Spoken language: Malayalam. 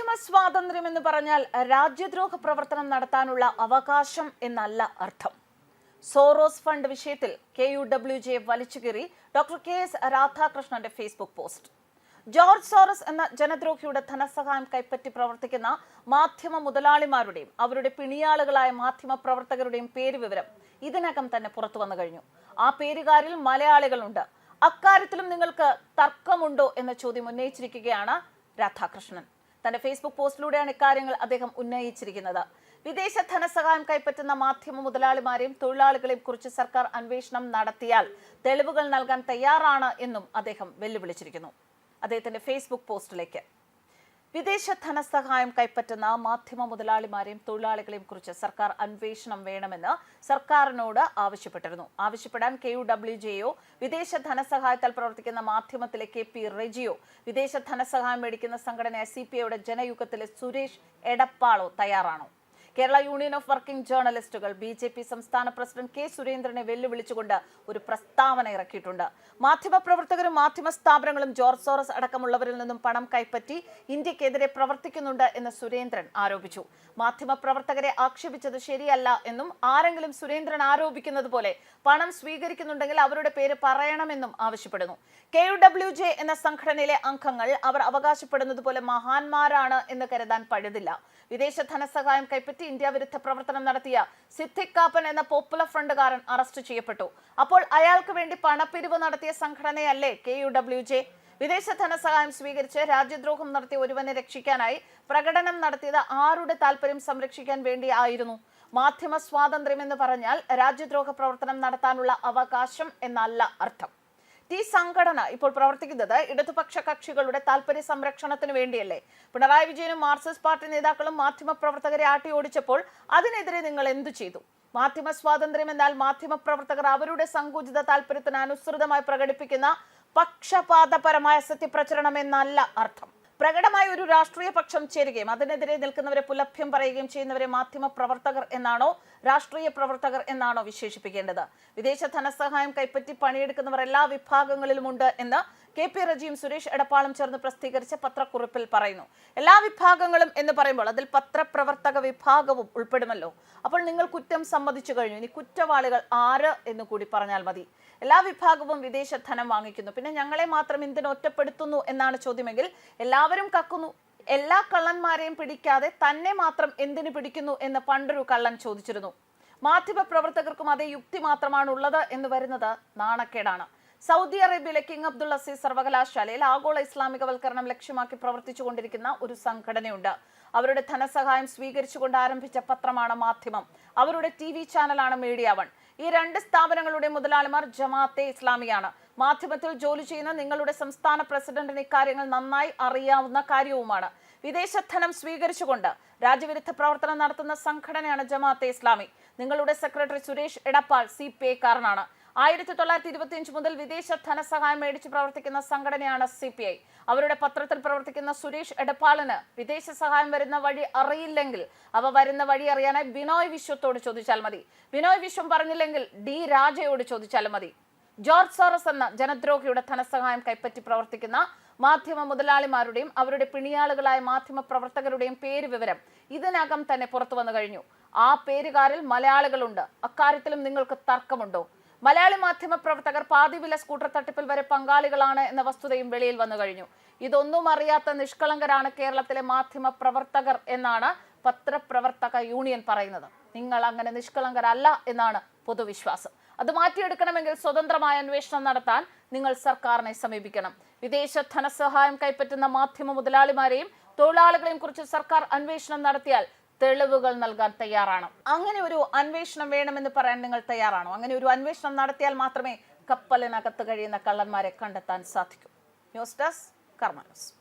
മാധ്യമ സ്വാതന്ത്ര്യം എന്ന് പറഞ്ഞാൽ രാജ്യദ്രോഹ പ്രവർത്തനം നടത്താനുള്ള അവകാശം എന്നല്ല അർത്ഥം. സോറോസ് ഫണ്ട് വിഷയത്തിൽ കെ യു ഡബ്ല്യു ജെ വലിച്ചുകീറി ഡോക്ടർ കെ എസ് രാധാകൃഷ്ണന്റെ ഫേസ്ബുക്ക് പോസ്റ്റ്. ജോർജ് സോറസ് എന്ന ജനദ്രോഹിയുടെ ധനസഹായം കൈപ്പറ്റി പ്രവർത്തിക്കുന്ന മാധ്യമ മുതലാളിമാരുടെയും അവരുടെ പിണിയാളുകളായ മാധ്യമ പ്രവർത്തകരുടെയും പേര് വിവരം ഇതിനകം തന്നെ പുറത്തു വന്നു കഴിഞ്ഞു. ആ പേരുകാരിൽ മലയാളികളുണ്ട്. അക്കാര്യത്തിലും നിങ്ങൾക്ക് തർക്കമുണ്ടോ എന്ന ചോദ്യം ഉന്നയിച്ചിരിക്കുകയാണ് രാധാകൃഷ്ണൻ. തന്റെ ഫേസ്ബുക്ക് പോസ്റ്റിലൂടെയാണ് ഇക്കാര്യങ്ങൾ അദ്ദേഹം ഉന്നയിച്ചിരിക്കുന്നത്. വിദേശ ധനസഹായം കൈപ്പറ്റുന്ന മാധ്യമ മുതലാളിമാരെയും തൊഴിലാളികളെയും കുറിച്ച് സർക്കാർ അന്വേഷണം നടത്തിയാൽ തെളിവുകൾ നൽകാൻ തയ്യാറാണ് എന്നും അദ്ദേഹം വെല്ലുവിളിച്ചിരിക്കുന്നു. അദ്ദേഹത്തിന്റെ ഫേസ്ബുക്ക് പോസ്റ്റിലേക്ക്. വിദേശ ധനസഹായം കൈപ്പറ്റുന്ന മാധ്യമ മുതലാളിമാരെയും തൊഴിലാളികളെയും കുറിച്ച് സർക്കാർ അന്വേഷണം വേണമെന്ന് സർക്കാരിനോട് ആവശ്യപ്പെട്ടിരുന്നു. ആവശ്യപ്പെടാൻ കെ യു ഡബ്ല്യു ജെയോ വിദേശ ധനസഹായത്താൽ പ്രവർത്തിക്കുന്ന മാധ്യമത്തിലെ കെ പി റെജിയോ വിദേശ ധനസഹായം മേടിക്കുന്ന സംഘടനയായ സി പി ഐയുടെ ജനയുഗത്തിലെ സുരേഷ് എടപ്പാളോ തയ്യാറാണോ? കേരള യൂണിയൻ ഓഫ് വർക്കിംഗ് ജേർണലിസ്റ്റുകൾ ബി ജെ പി സംസ്ഥാന പ്രസിഡന്റ് കെ സുരേന്ദ്രനെ വെല്ലുവിളിച്ചുകൊണ്ട് ഒരു പ്രസ്താവന ഇറക്കിയിട്ടുണ്ട്. മാധ്യമപ്രവർത്തകരും മാധ്യമ സ്ഥാപനങ്ങളും ജോർജ് സോറസ് അടക്കമുള്ളവരിൽ നിന്നും പണം കൈപ്പറ്റി ഇന്ത്യക്കെതിരെ പ്രവർത്തിക്കുന്നുണ്ട് എന്ന് സുരേന്ദ്രൻ ആരോപിച്ചു. മാധ്യമപ്രവർത്തകരെ ആക്ഷേപിച്ചത് ശരിയല്ല എന്നും ആരെങ്കിലും സുരേന്ദ്രൻ ആരോപിക്കുന്നത് പോലെ പണം സ്വീകരിക്കുന്നുണ്ടെങ്കിൽ അവരുടെ പേര് പറയണമെന്നും ആവശ്യപ്പെടുന്നു. കെ യു ഡബ്ല്യു ജെ എന്ന സംഘടനയിലെ അംഗങ്ങൾ അവർ അവകാശപ്പെടുന്നത് പോലെ മഹാന്മാരാണ് എന്ന് കരുതാൻ പഴുതില്ല. വിദേശ ധനസഹായം കൈപ്പറ്റി ഇന്ത്യ വിരുദ്ധ പ്രവർത്തനം നടത്തിയ സിദ്ദിഖ് കാപ്പൻ എന്ന പോപ്പുലർ ഫ്രണ്ടുകാരൻ അറസ്റ്റ് ചെയ്യപ്പെട്ടു. അപ്പോൾ അയാൾക്ക് വേണ്ടി പണപ്പിരിവ് നടത്തിയ സംഘടനയല്ലേ കെ യു ഡബ്ല്യു ജെ? വിദേശ ധനസഹായം സ്വീകരിച്ച് രാജ്യദ്രോഹം നടത്തിയ ഒരുവനെ രക്ഷിക്കാനായി പ്രകടനം നടത്തിയത് ആരുടെ താല്പര്യം സംരക്ഷിക്കാൻ വേണ്ടി ആയിരുന്നു മാധ്യമ സ്വാതന്ത്ര്യം എന്ന് പറഞ്ഞാൽ രാജ്യദ്രോഹ പ്രവർത്തനം നടത്താനുള്ള അവകാശം എന്നല്ല അർത്ഥം. ഈ സംഘടന ഇപ്പോൾ പ്രവർത്തിക്കുന്നത് ഇടതുപക്ഷ കക്ഷികളുടെ താല്പര്യ സംരക്ഷണത്തിന് വേണ്ടിയല്ലേ? പിണറായി വിജയനും മാർക്സിസ്റ്റ് പാർട്ടി നേതാക്കളും മാധ്യമ പ്രവർത്തകരെ ആട്ടി ഓടിച്ചപ്പോൾ അതിനെതിരെ നിങ്ങൾ എന്തു ചെയ്തു? മാധ്യമ സ്വാതന്ത്ര്യം എന്നാൽ മാധ്യമ പ്രവർത്തകർ അവരുടെ സങ്കുചിത താല്പര്യത്തിന് അനുസൃതമായി പ്രകടിപ്പിക്കുന്ന പക്ഷപാതപരമായ സത്യപ്രചരണം എന്നല്ല അർത്ഥം. പ്രകടമായ ഒരു രാഷ്ട്രീയ പക്ഷം ചേരുകയും അതിനെതിരെ നിൽക്കുന്നവരെ പുലഭ്യം പറയുകയും ചെയ്യുന്നവരെ മാധ്യമ പ്രവർത്തകർ എന്നാണോ രാഷ്ട്രീയ പ്രവർത്തകർ എന്നാണോ വിശേഷിപ്പിക്കേണ്ടത്? വിദേശ ധനസഹായം കൈപ്പറ്റി പണിയെടുക്കുന്നവർ എല്ലാ വിഭാഗങ്ങളിലുമുണ്ട് എന്ന് കെ പി റജിയും സുരേഷ് എടപ്പാളും ചേർന്ന് പ്രസിദ്ധീകരിച്ച പത്രക്കുറിപ്പിൽ പറയുന്നു. എല്ലാ വിഭാഗങ്ങളും എന്ന് പറയുമ്പോൾ അതിൽ പത്രപ്രവർത്തക വിഭാഗവും ഉൾപ്പെടുമല്ലോ. അപ്പോൾ നിങ്ങൾ കുറ്റം സമ്മതിച്ചു കഴിഞ്ഞു. ഇനി കുറ്റവാളികൾ ആര് എന്ന് കൂടി പറഞ്ഞാൽ മതി. എല്ലാ വിഭാഗവും വിദേശ ധനം വാങ്ങിക്കുന്നു. പിന്നെ ഞങ്ങളെ മാത്രം എന്തിനു ഒറ്റപ്പെടുത്തുന്നു എന്നാണ് ചോദ്യമെങ്കിൽ എല്ലാവരും കക്കുന്നു. എല്ലാ കള്ളന്മാരെയും പിടിക്കാതെ തന്നെ മാത്രം എന്തിനു പിടിക്കുന്നു എന്ന് പണ്ടൊരു കള്ളൻ ചോദിച്ചിരുന്നു. മാധ്യമ പ്രവർത്തകർക്കും അതേ യുക്തി മാത്രമാണ് ഉള്ളത് എന്ന് വരുന്നത് നാണക്കേടാണ്. സൗദി അറേബ്യയിലെ കിങ് അബ്ദുൾ അസീസ് സർവകലാശാലയിൽ ആഗോള ഇസ്ലാമികവൽക്കരണം ലക്ഷ്യമാക്കി പ്രവർത്തിച്ചുകൊണ്ടിരിക്കുന്ന ഒരു സംഘടനയുണ്ട്. അവരുടെ ധനസഹായം സ്വീകരിച്ചുകൊണ്ട് ആരംഭിച്ച പത്രമാണ് മാധ്യമം. അവരുടെ ടി വി ചാനലാണ് മീഡിയ വൺ. ഈ രണ്ട് സ്ഥാപനങ്ങളുടെ മുതലാളിമാർ ജമാഅത്തെ ഇസ്ലാമിയാണ്. മാധ്യമത്തിൽ ജോലി ചെയ്യുന്ന നിങ്ങളുടെ സംസ്ഥാന പ്രസിഡന്റിന് ഇക്കാര്യങ്ങൾ നന്നായി അറിയാവുന്ന കാര്യവുമാണ്. വിദേശ ധനം സ്വീകരിച്ചുകൊണ്ട് രാജ്യവിരുദ്ധ പ്രവർത്തനം നടത്തുന്ന സംഘടനയാണ് ജമാഅത്തെ ഇസ്ലാമി. നിങ്ങളുടെ secretary Suresh Edappal C P ഐക്കാരനാണ്. ആയിരത്തി തൊള്ളായിരത്തി ഇരുപത്തിയഞ്ച് മുതൽ വിദേശ ധനസഹായം മേടിച്ച് പ്രവർത്തിക്കുന്ന സംഘടനയാണ് സി പി ഐ. അവരുടെ പത്രത്തിൽ പ്രവർത്തിക്കുന്ന സുരേഷ് എടപ്പാളിന് വിദേശ സഹായം വരുന്ന വഴി അറിയില്ലെങ്കിൽ അവ വരുന്ന വഴി അറിയാനായി ബിനോയ് വിശ്വത്തോട് ചോദിച്ചാൽ മതി. ബിനോയ് വിശ്വം പറഞ്ഞില്ലെങ്കിൽ ഡി രാജയോട് ചോദിച്ചാലും മതി. ജോർജ് സോറസ് എന്ന ജനദ്രോഹിയുടെ ധനസഹായം കൈപ്പറ്റി പ്രവർത്തിക്കുന്ന മാധ്യമ മുതലാളിമാരുടെയും അവരുടെ പിണിയാളുകളായ മാധ്യമ പ്രവർത്തകരുടെയും പേര് വിവരം ഇതിനകം തന്നെ പുറത്തു വന്നു കഴിഞ്ഞു. ആ പേരുകാരിൽ മലയാളികളുണ്ട്. അക്കാര്യത്തിലും നിങ്ങൾക്ക് തർക്കമുണ്ടോ? മലയാളി മാധ്യമ പ്രവർത്തകർ പാതിവില സ്കൂട്ടർ തട്ടിപ്പിൽ വരെ പങ്കാളികളാണ് എന്ന വസ്തുതയും വെളിയിൽ വന്നു കഴിഞ്ഞു. ഇതൊന്നും അറിയാത്ത നിഷ്കളങ്കരാണ് കേരളത്തിലെ മാധ്യമ പ്രവർത്തകർ എന്നാണ് പത്രപ്രവർത്തക യൂണിയൻ പറയുന്നത്. നിങ്ങൾ അങ്ങനെ നിഷ്കളങ്കരല്ല എന്നാണ് പൊതുവിശ്വാസം. അത് മാറ്റിയെടുക്കണമെങ്കിൽ സ്വതന്ത്രമായ അന്വേഷണം നടത്താൻ നിങ്ങൾ സർക്കാരിനെ സമീപിക്കണം. വിദേശ ധനസഹായം കൈപ്പറ്റുന്ന മാധ്യമ മുതലാളിമാരെയും തൊഴിലാളികളെയും കുറിച്ച് സർക്കാർ അന്വേഷണം നടത്തിയാൽ തെളിവുകൾ നൽകാൻ തയ്യാറാണ്. അങ്ങനെ ഒരു അന്വേഷണം വേണമെന്ന് പറയാൻ നിങ്ങൾ തയ്യാറാണോ? അങ്ങനെ ഒരു അന്വേഷണം നടത്തിയാൽ മാത്രമേ കപ്പലിനകത്ത് കഴിയുന്ന കള്ളന്മാരെ കണ്ടെത്താൻ സാധിക്കൂ. News desk Karma news.